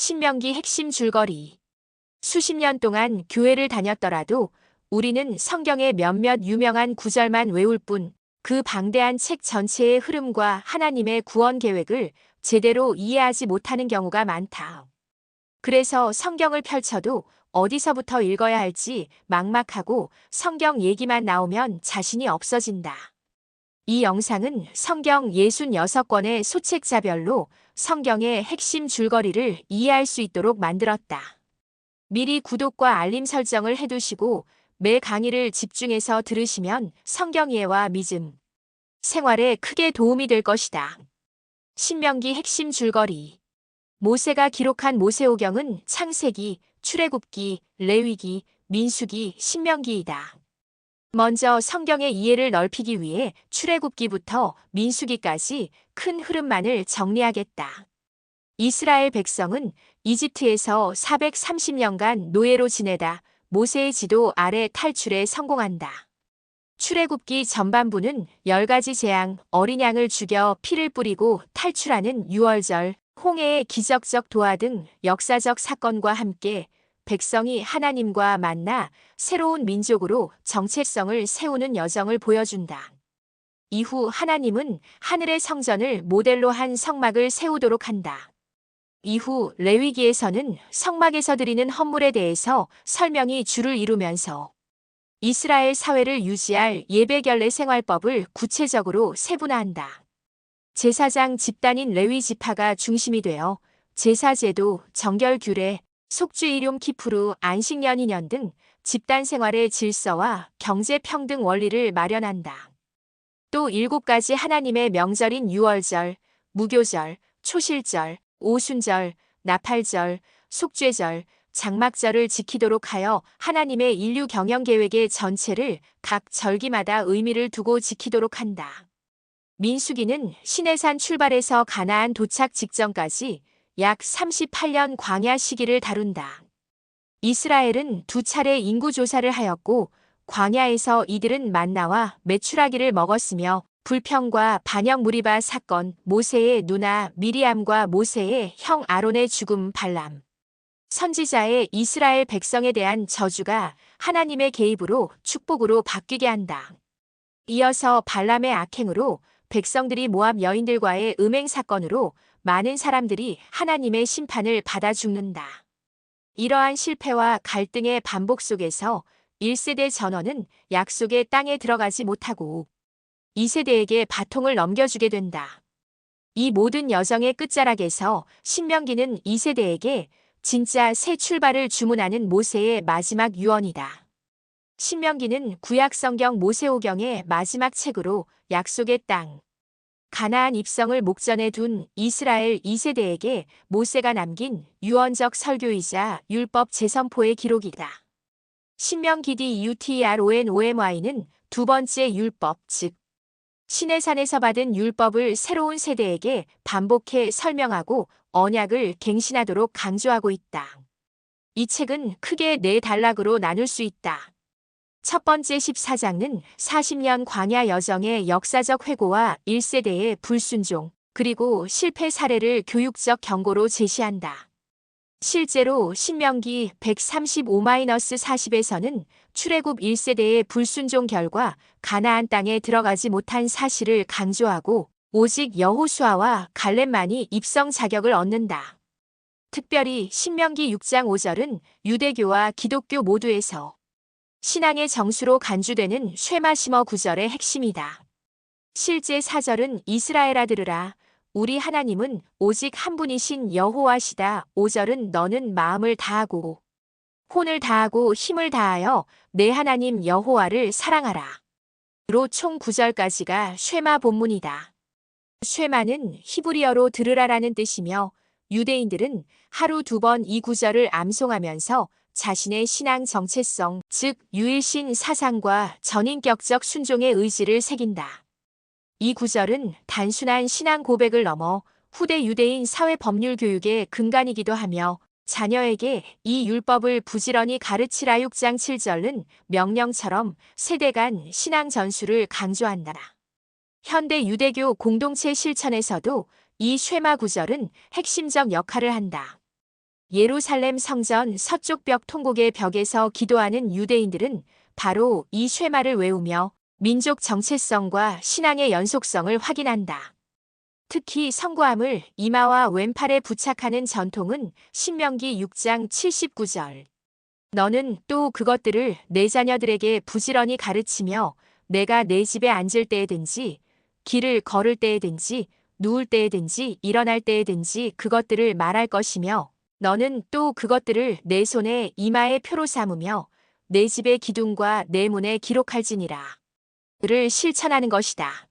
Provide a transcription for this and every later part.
신명기 핵심 줄거리. 수십 년 동안 교회를 다녔더라도 우리는 성경의 몇몇 유명한 구절만 외울 뿐 그 방대한 책 전체의 흐름과 하나님의 구원 계획을 제대로 이해하지 못하는 경우가 많다. 그래서 성경을 펼쳐도 어디서부터 읽어야 할지 막막하고 성경 얘기만 나오면 자신이 없어진다. 이 영상은 성경 66권의 소책자별로 성경의 핵심 줄거리를 이해할 수 있도록 만들었다. 미리 구독과 알림 설정을 해두시고 매 강의를 집중해서 들으시면 성경 이해와 믿음, 생활에 크게 도움이 될 것이다. 신명기 핵심 줄거리 모세가 기록한 모세오경은 창세기, 출애굽기, 레위기, 민수기, 신명기이다. 먼저 성경의 이해를 넓히기 위해 출애굽기부터 민수기까지 큰 흐름만을 정리하겠다. 이스라엘 백성은 이집트에서 430년간 노예로 지내다 모세의 지도 아래 탈출에 성공한다. 출애굽기 전반부는 10가지 재앙, 어린 양을 죽여 피를 뿌리고 탈출하는 유월절, 홍해의 기적적 도하 등 역사적 사건과 함께 백성이 하나님과 만나 새로운 민족으로 정체성을 세우는 여정을 보여준다. 이후 하나님은 하늘의 성전을 모델로 한 성막을 세우도록 한다. 이후 레위기에서는 성막에서 드리는 헌물에 대해서 설명이 줄을 이루면서 이스라엘 사회를 유지할 예배결례 생활법을 구체적으로 세분화한다. 제사장 집단인 레위 지파가 중심이 되어 제사제도, 정결규례, 속주 일용 키푸르, 안식년이년 등 집단 생활의 질서와 경제 평등 원리를 마련한다. 또 일곱 가지 하나님의 명절인 유월절, 무교절, 초실절, 오순절, 나팔절, 속죄절, 장막절을 지키도록 하여 하나님의 인류 경영 계획의 전체를 각 절기마다 의미를 두고 지키도록 한다. 민수기는 시내산 출발해서 가나안 도착 직전까지 약 38년 광야 시기를 다룬다. 이스라엘은 두 차례 인구 조사를 하였고 광야에서 이들은 만나와 메추라기를 먹었으며 불평과 반역 무리바 사건, 모세의 누나 미리암과 모세의 형 아론의 죽음 발람. 선지자의 이스라엘 백성에 대한 저주가 하나님의 개입으로 축복으로 바뀌게 한다. 이어서 발람의 악행으로 백성들이 모압 여인들과의 음행 사건으로 많은 사람들이 하나님의 심판을 받아 죽는다. 이러한 실패와 갈등의 반복 속에서 1세대 전원은 약속의 땅에 들어가지 못하고 2세대에게 바통을 넘겨주게 된다. 이 모든 여정의 끝자락에서 신명기는 2세대에게 진짜 새 출발을 주문하는 모세의 마지막 유언이다. 신명기는 구약 성경 모세오경의 마지막 책으로 약속의 땅, 가나안 입성을 목전에 둔 이스라엘 2세대에게 모세가 남긴 유언적 설교이자 율법 재선포의 기록이다. 신명기 DUTRONOMY는 두 번째 율법, 즉 시내산에서 받은 율법을 새로운 세대에게 반복해 설명하고 언약을 갱신하도록 강조하고 있다. 이 책은 크게 네 단락으로 나눌 수 있다. 첫 번째 14장은 40년 광야 여정의 역사적 회고와 1세대의 불순종, 그리고 실패 사례를 교육적 경고로 제시한다. 실제로 신명기 135-40에서는 출애굽 1세대의 불순종 결과 가나안 땅에 들어가지 못한 사실을 강조하고 오직 여호수아와 갈렙만이 입성 자격을 얻는다. 특별히 신명기 6장 5절은 유대교와 기독교 모두에서 신앙의 정수로 간주되는 쉐마시머 구절의 핵심이다. 실제 사절은 이스라엘아 들으라. 우리 하나님은 오직 한 분이신 여호와시다. 5절은 너는 마음을 다하고 혼을 다하고 힘을 다하여 내 하나님 여호와를 사랑하라. 로 총 9절까지가 쉐마 본문이다. 쉐마는 히브리어로 들으라라는 뜻이며 유대인들은 하루 두 번 이 구절을 암송하면서 자신의 신앙 정체성, 즉 유일신 사상과 전인격적 순종의 의지를 새긴다. 이 구절은 단순한 신앙 고백을 넘어 후대 유대인 사회 법률 교육의 근간이기도 하며 자녀에게 이 율법을 부지런히 가르치라 6장 7절은 명령처럼 세대 간 신앙 전수를 강조한다. 현대 유대교 공동체 실천에서도 이 쉐마 구절은 핵심적 역할을 한다. 예루살렘 성전 서쪽 벽 통곡의 벽에서 기도하는 유대인들은 바로 이 쉐마를 외우며 민족 정체성과 신앙의 연속성을 확인한다. 특히 성구함을 이마와 왼팔에 부착하는 전통은 신명기 6장 79절. 너는 또 그것들을 내 자녀들에게 부지런히 가르치며 내가 내 집에 앉을 때에든지 길을 걸을 때에든지 누울 때에든지 일어날 때에든지 그것들을 말할 것이며 너는 또 그것들을 내 손에 이마에 표로 삼으며 내 집의 기둥과 내 문에 기록할지니라. 를 실천하는 것이다.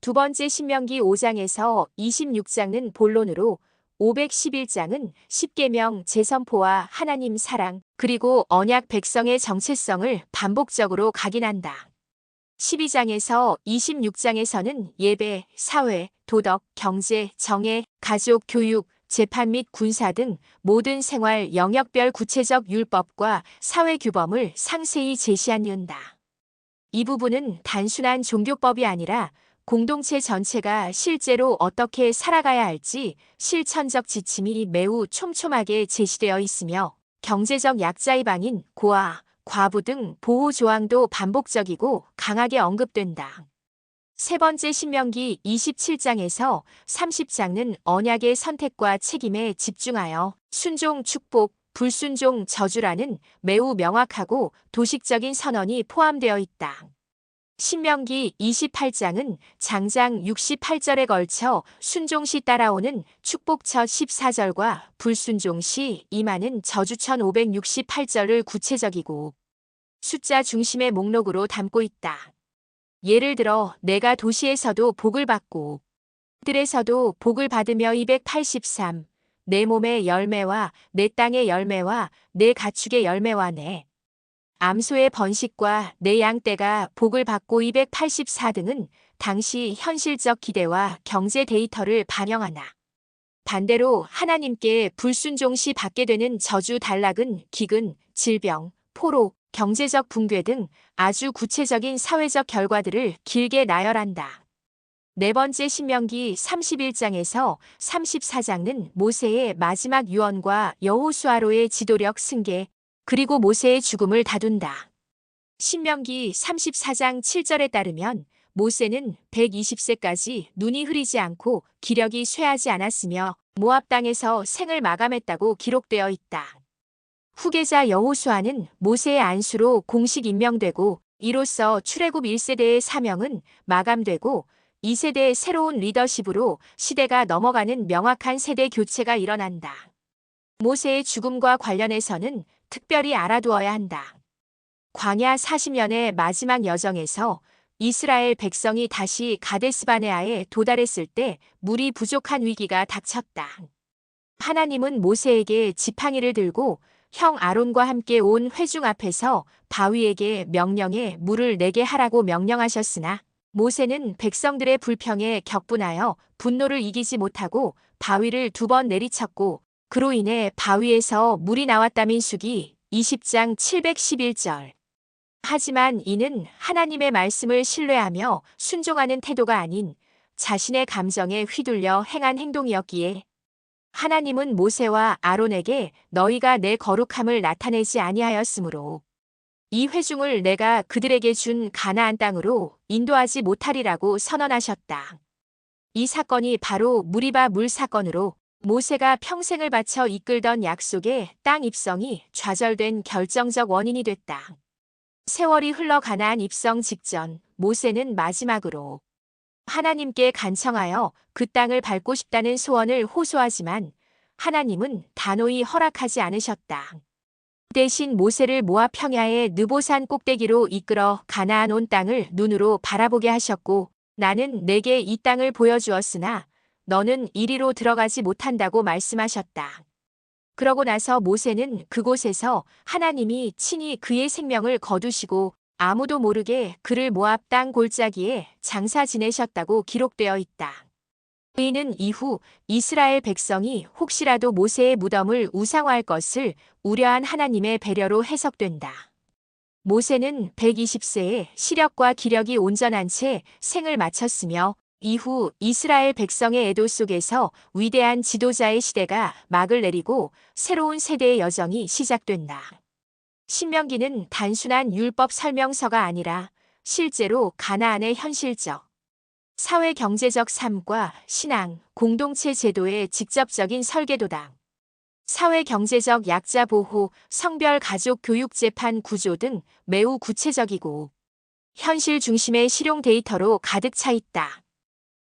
두 번째 신명기 5장에서 26장은 본론으로 511장은 십계명 재선포와 하나님 사랑 그리고 언약 백성의 정체성을 반복적으로 각인한다. 12장에서 26장에서는 예배, 사회, 도덕, 경제, 정예, 가족, 교육, 재판 및 군사 등 모든 생활 영역별 구체적 율법과 사회 규범을 상세히 제시한다. 이 부분은 단순한 종교법이 아니라 공동체 전체가 실제로 어떻게 살아가야 할지 실천적 지침이 매우 촘촘하게 제시되어 있으며 경제적 약자의 방인 고아, 과부 등 보호 조항도 반복적이고 강하게 언급된다. 세 번째 신명기 27장에서 30장은 언약의 선택과 책임에 집중하여 순종, 축복, 불순종, 저주라는 매우 명확하고 도식적인 선언이 포함되어 있다. 신명기 28장은 장장 68절에 걸쳐 순종 시 따라오는 축복처 14절과 불순종 시 임하는 저주천 568절을 구체적이고 숫자 중심의 목록으로 담고 있다. 예를 들어 내가 도시에서도 복을 받고 들에서도 복을 받으며 283, 내 몸의 열매와 내 땅의 열매와 내 가축의 열매와 내 암소의 번식과 내 양떼가 복을 받고 284 등은 당시 현실적 기대와 경제 데이터를 반영하나. 반대로 하나님께 불순종 시 받게 되는 저주 단락은 기근, 질병, 포로, 경제적 붕괴 등 아주 구체적인 사회적 결과들을 길게 나열한다. 네 번째 신명기 31장에서 34장은 모세의 마지막 유언과 여호수아로의 지도력 승계, 그리고 모세의 죽음을 다룬다. 신명기 34장 7절에 따르면 모세는 120세까지 눈이 흐리지 않고 기력이 쇠하지 않았으며 모압 땅에서 생을 마감했다고 기록되어 있다. 후계자 여호수아는 모세의 안수로 공식 임명되고 이로써 출애굽 1세대의 사명은 마감되고 2세대의 새로운 리더십으로 시대가 넘어가는 명확한 세대 교체가 일어난다. 모세의 죽음과 관련해서는 특별히 알아두어야 한다. 광야 40년의 마지막 여정에서 이스라엘 백성이 다시 가데스바네아에 도달했을 때 물이 부족한 위기가 닥쳤다. 하나님은 모세에게 지팡이를 들고 형 아론과 함께 온 회중 앞에서 바위에게 명령해 물을 내게 하라고 명령하셨으나 모세는 백성들의 불평에 격분하여 분노를 이기지 못하고 바위를 두 번 내리쳤고 그로 인해 바위에서 물이 나왔다 민수기 20장 711절. 하지만 이는 하나님의 말씀을 신뢰하며 순종하는 태도가 아닌 자신의 감정에 휘둘려 행한 행동이었기에 하나님은 모세와 아론에게 너희가 내 거룩함을 나타내지 아니하였으므로 이 회중을 내가 그들에게 준 가나안 땅으로 인도하지 못하리라고 선언하셨다. 이 사건이 바로 무리바 물 사건으로 모세가 평생을 바쳐 이끌던 약속의 땅 입성이 좌절된 결정적 원인이 됐다. 세월이 흘러 가나안 입성 직전 모세는 마지막으로 하나님께 간청하여 그 땅을 밟고 싶다는 소원을 호소하지만 하나님은 단호히 허락하지 않으셨다. 대신 모세를 모아 평야의 느보산 꼭대기로 이끌어 가나안 온 땅을 눈으로 바라보게 하셨고 나는 내게 이 땅을 보여주었으나 너는 이리로 들어가지 못한다고 말씀하셨다. 그러고 나서 모세는 그곳에서 하나님이 친히 그의 생명을 거두시고 아무도 모르게 그를 모압 땅 골짜기에 장사 지내셨다고 기록되어 있다. 이는 이후 이스라엘 백성이 혹시라도 모세의 무덤을 우상화할 것을 우려한 하나님의 배려로 해석된다. 모세는 120세에 시력과 기력이 온전한 채 생을 마쳤으며 이후 이스라엘 백성의 애도 속에서 위대한 지도자의 시대가 막을 내리고 새로운 세대의 여정이 시작된다. 신명기는 단순한 율법 설명서가 아니라 실제로 가나안의 현실적, 사회 경제적 삶과 신앙, 공동체 제도의 직접적인 설계도다. 사회 경제적 약자 보호, 성별 가족 교육 재판 구조 등 매우 구체적이고 현실 중심의 실용 데이터로 가득 차 있다.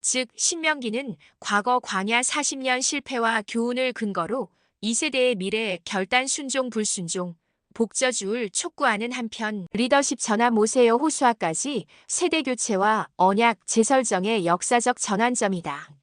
즉, 신명기는 과거 광야 40년 실패와 교훈을 근거로 2세대의 미래 결단 순종 불순종, 복저주를 촉구하는 한편 리더십 전환 모세여 호수아까지 세대 교체와 언약 재설정의 역사적 전환점이다.